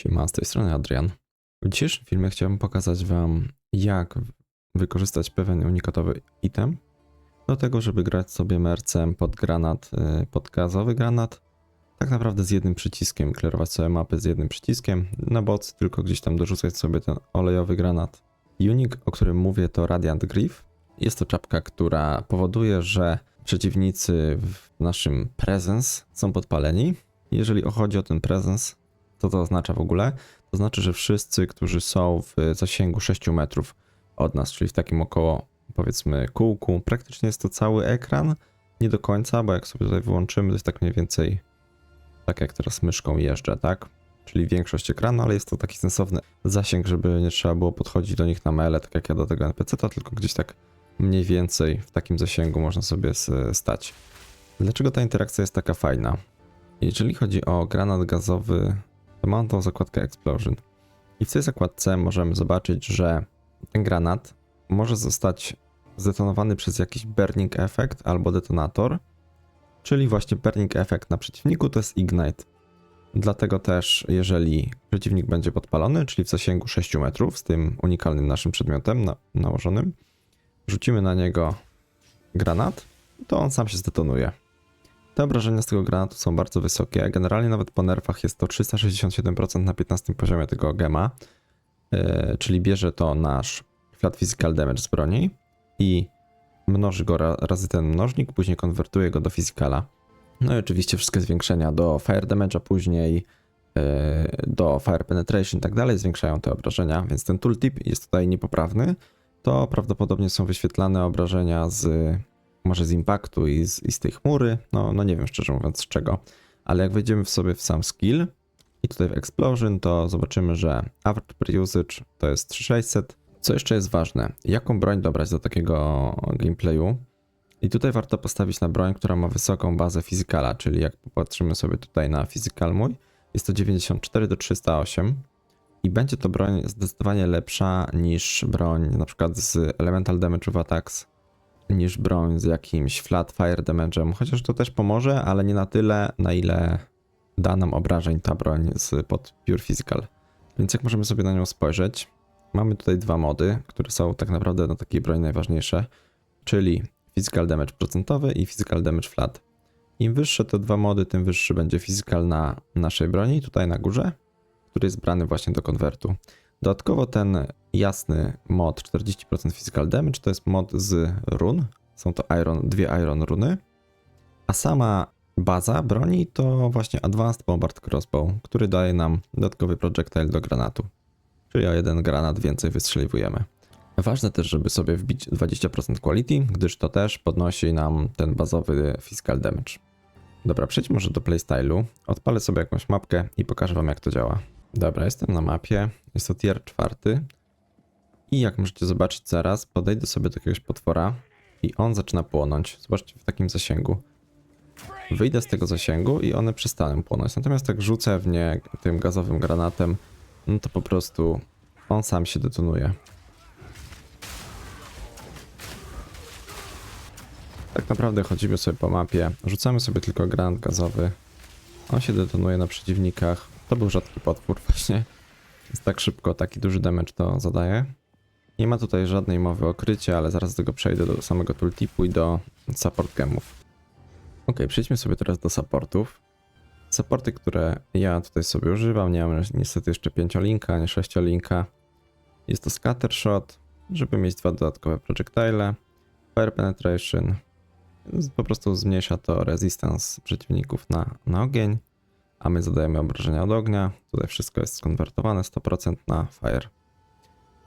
Siema, z tej strony Adrian. W dzisiejszym filmie chciałbym pokazać Wam, jak wykorzystać pewien unikatowy item do tego, żeby grać sobie mercem pod granat, y, pod gazowy granat, tak naprawdę z jednym przyciskiem, klerować sobie mapy z jednym przyciskiem, na boc tylko gdzieś tam dorzucać sobie ten olejowy granat. Unik, o którym mówię, to Radiant Griff. Jest to czapka, która powoduje, że przeciwnicy w naszym presence są podpaleni. Jeżeli chodzi o ten presence, co to oznacza w ogóle? To znaczy, że wszyscy, którzy są w zasięgu 6 metrów od nas, czyli w takim około powiedzmy kółku, praktycznie jest to cały ekran, nie do końca, bo jak sobie tutaj wyłączymy, to jest tak mniej więcej tak jak teraz myszką jeżdżę, tak? Czyli większość ekranu, ale jest to taki sensowny zasięg, żeby nie trzeba było podchodzić do nich na maile, tak jak ja do tego NPC-ta, tylko gdzieś tak mniej więcej w takim zasięgu można sobie stać. Dlaczego ta interakcja jest taka fajna? Jeżeli chodzi o granat gazowy, mam tą zakładkę Explosion. I w tej zakładce możemy zobaczyć, że ten granat może zostać zdetonowany przez jakiś burning effect albo detonator, czyli właśnie burning effect na przeciwniku to jest ignite. Dlatego też, jeżeli przeciwnik będzie podpalony, czyli w zasięgu 6 metrów z tym unikalnym naszym przedmiotem na, nałożonym, rzucimy na niego granat, to on sam się zdetonuje. Te obrażenia z tego granatu są bardzo wysokie. Generalnie nawet po nerfach jest to 367% na 15 poziomie tego gema, yy, czyli bierze to nasz flat physical damage z broni i mnoży go razy ten mnożnik, później konwertuje go do physicala. No i oczywiście wszystkie zwiększenia do fire damage'a później, yy, do fire penetration i tak dalej zwiększają te obrażenia, więc ten tooltip jest tutaj niepoprawny. To prawdopodobnie są wyświetlane obrażenia z może z impaktu i z, i z tej chmury, no, no nie wiem szczerze mówiąc z czego, ale jak wejdziemy w sobie w sam skill i tutaj w Explosion, to zobaczymy, że average per usage to jest 3600. Co jeszcze jest ważne, jaką broń dobrać do takiego gameplayu? I tutaj warto postawić na broń, która ma wysoką bazę fizykala, czyli jak popatrzymy sobie tutaj na fizykal mój, jest to 94 do 308 i będzie to broń zdecydowanie lepsza niż broń na przykład z Elemental Damage of Attacks niż broń z jakimś flat fire damage'em, chociaż to też pomoże, ale nie na tyle, na ile da nam obrażeń ta broń z pod Pure Physical. Więc jak możemy sobie na nią spojrzeć, mamy tutaj dwa mody, które są tak naprawdę na takiej broni najważniejsze, czyli Physical Damage procentowy i Physical Damage flat. Im wyższe te dwa mody, tym wyższy będzie Physical na naszej broni, tutaj na górze, który jest brany właśnie do konwertu. Dodatkowo ten jasny mod 40% physical damage to jest mod z run. Są to iron, dwie iron runy. A sama baza broni to właśnie Advanced Bombard Crossbow, który daje nam dodatkowy projectile do granatu. Czyli o jeden granat więcej wystrzeliwujemy. Ważne też, żeby sobie wbić 20% quality, gdyż to też podnosi nam ten bazowy physical damage. Dobra, przejdźmy może do playstylu. Odpalę sobie jakąś mapkę i pokażę wam jak to działa. Dobra, jestem na mapie. Jest to tier czwarty. I jak możecie zobaczyć zaraz, podejdę sobie do jakiegoś potwora i on zaczyna płonąć. Zobaczcie w takim zasięgu. Wyjdę z tego zasięgu i one przestaną płonąć. Natomiast jak rzucę w nie tym gazowym granatem, no to po prostu on sam się detonuje. Tak naprawdę chodzimy sobie po mapie, rzucamy sobie tylko granat gazowy. On się detonuje na przeciwnikach. To był rzadki potwór właśnie. Jest tak szybko, taki duży damage to zadaje. Nie ma tutaj żadnej mowy o krycie, ale zaraz do tego przejdę do samego tooltipu i do support gemów. Ok, przejdźmy sobie teraz do supportów. Supporty, które ja tutaj sobie używam, nie mam niestety jeszcze 5 linka, nie 6 linka. Jest to Scattershot, żeby mieć dwa dodatkowe projectile, Fire Penetration, po prostu zmniejsza to resistance przeciwników na, na ogień, a my zadajemy obrażenia od ognia. Tutaj wszystko jest skonwertowane 100% na Fire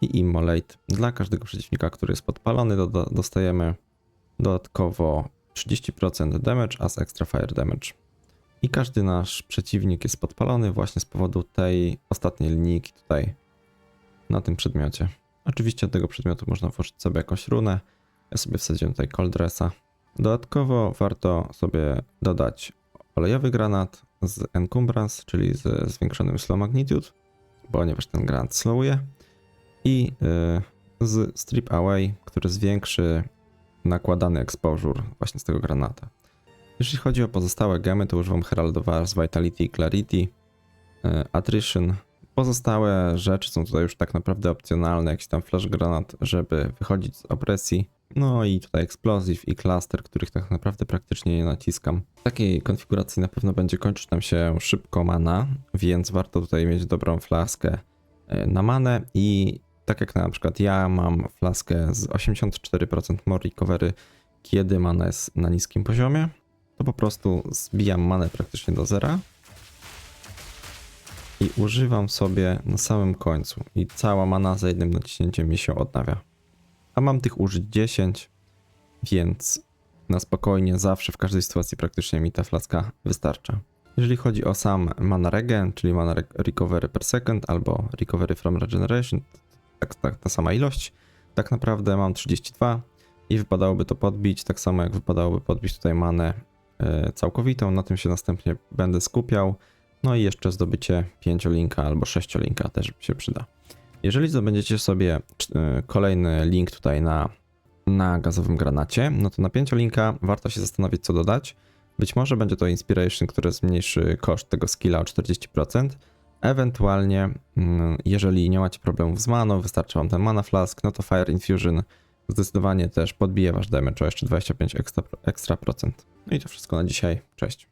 i Immolate. Dla każdego przeciwnika, który jest podpalony, do, do, dostajemy dodatkowo 30% damage as extra fire damage. I każdy nasz przeciwnik jest podpalony właśnie z powodu tej ostatniej linijki tutaj na tym przedmiocie. Oczywiście od tego przedmiotu można włożyć sobie jakąś runę. Ja sobie wsadziłem tutaj cold dressa. Dodatkowo warto sobie dodać olejowy granat z encumbrance, czyli z zwiększonym slow magnitude, ponieważ ten granat slowuje i y, z Strip Away, który zwiększy nakładany exposure właśnie z tego granata. Jeśli chodzi o pozostałe gemy, to używam Herald of Vitality i Clarity, y, Attrition, Pozostałe rzeczy są tutaj już tak naprawdę opcjonalne, jakiś tam flash granat, żeby wychodzić z opresji. No i tutaj explosive i cluster, których tak naprawdę praktycznie nie naciskam. W takiej konfiguracji na pewno będzie kończyć nam się szybko mana, więc warto tutaj mieć dobrą flaskę e, na manę i tak jak na przykład ja mam flaskę z 84% more recovery, kiedy mana jest na niskim poziomie, to po prostu zbijam manę praktycznie do zera i używam sobie na samym końcu i cała mana za jednym naciśnięciem mi się odnawia. A mam tych użyć 10, więc na spokojnie zawsze w każdej sytuacji praktycznie mi ta flaska wystarcza. Jeżeli chodzi o sam mana regen, czyli mana re- recovery per second albo recovery from regeneration, tak, tak ta sama ilość, tak naprawdę mam 32 i wypadałoby to podbić, tak samo jak wypadałoby podbić tutaj manę e, całkowitą, na tym się następnie będę skupiał. No i jeszcze zdobycie pięciolinka albo sześciolinka też się przyda. Jeżeli zdobędziecie sobie y, kolejny link tutaj na, na gazowym granacie, no to na pięciolinka warto się zastanowić co dodać. Być może będzie to Inspiration, który zmniejszy koszt tego skilla o 40%. Ewentualnie, mm, jeżeli nie macie problemów z maną, wystarczy wam ten mana flask, no to Fire Infusion zdecydowanie też podbije wasz damage o jeszcze 25 ekstra, ekstra procent. No i to wszystko na dzisiaj. Cześć.